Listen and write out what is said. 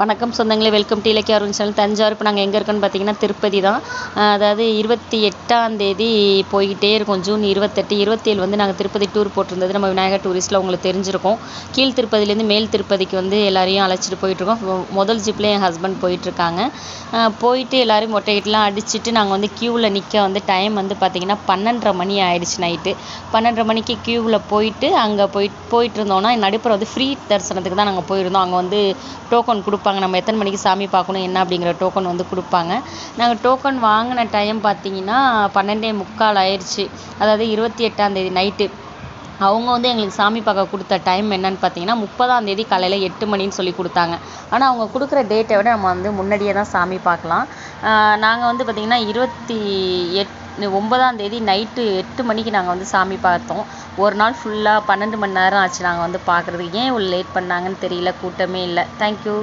வணக்கம் சொந்தங்களே welcome to இலக்கிய அருண் சேனல். தஞ்சாவூர் இப்போ நாங்கள் எங்கே இருக்கோன்னு பார்த்தீங்கன்னா திருப்பதி தான். அதாவது இருபத்தி எட்டாம் தேதி போய்கிட்டே இருக்கும். ஜூன் இருபத்தெட்டு இருபத்தேழு வந்து நாங்கள் திருப்பதி டூர் போட்டிருந்தது. நம்ம விநாயகர் டூரிஸ்ட்டில் உங்களுக்கு தெரிஞ்சிருக்கோம். கீழ் திருப்பதிலேருந்து மேல் திருப்பதிக்கு வந்து எல்லாரையும் அழைச்சிட்டு போயிட்டுருக்கோம். முதல் ஜிப்பில் என் ஹஸ்பண்ட் போயிட்டுருக்காங்க. போயிட்டு எல்லோரும் மொட்டையிட்டெலாம் அடிச்சுட்டு நாங்கள் வந்து க்யூவில் நிற்க வந்து டைம் வந்து பார்த்திங்கன்னா பன்னெண்டரை மணி ஆயிடுச்சு நைட்டு பன்னெண்டரை மணிக்கு க்யூவில் போயிட்டு அங்கே போயிட்டு போயிட்டு இருந்தோன்னா நடுப்புற வந்து ஃப்ரீ தரிசனத்துக்கு தான் நாங்கள் போயிருந்தோம். அங்கே வந்து டோக்கன் கொடுப்போம் கொடுப்பாங்க. நம்ம எத்தனை மணிக்கு சாமி பார்க்கணும் என்ன அப்படிங்கிற டோக்கன் வந்து கொடுப்பாங்க. நாங்கள் டோக்கன் வாங்கின டைம் பார்த்தீங்கன்னா பன்னெண்டே முக்கால் ஆயிடுச்சு. அதாவது இருபத்தி எட்டாந்தேதி நைட்டு அவங்க வந்து எங்களுக்கு சாமி பார்க்க கொடுத்த டைம் என்னன்னு பார்த்தீங்கன்னா முப்பதாம் தேதி காலையில் எட்டு மணின்னு சொல்லி கொடுத்தாங்க. ஆனால் அவங்க கொடுக்குற டேட்டை விட நம்ம வந்து முன்னாடியே தான் சாமி பார்க்கலாம். நாங்கள் வந்து பார்த்திங்கன்னா இருபத்தி எட் ஒன்பதாம் தேதி நைட்டு எட்டு மணிக்கு நாங்கள் வந்து சாமி பார்த்தோம். ஒரு நாள் ஃபுல்லாக பன்னெண்டு மணி நேரம் ஆச்சு நாங்கள் வந்து பார்க்குறதுக்கு. ஏன் இவ்வளோ லேட் பண்ணாங்கன்னு தெரியல கூட்டமே இல்லை. தேங்க்யூ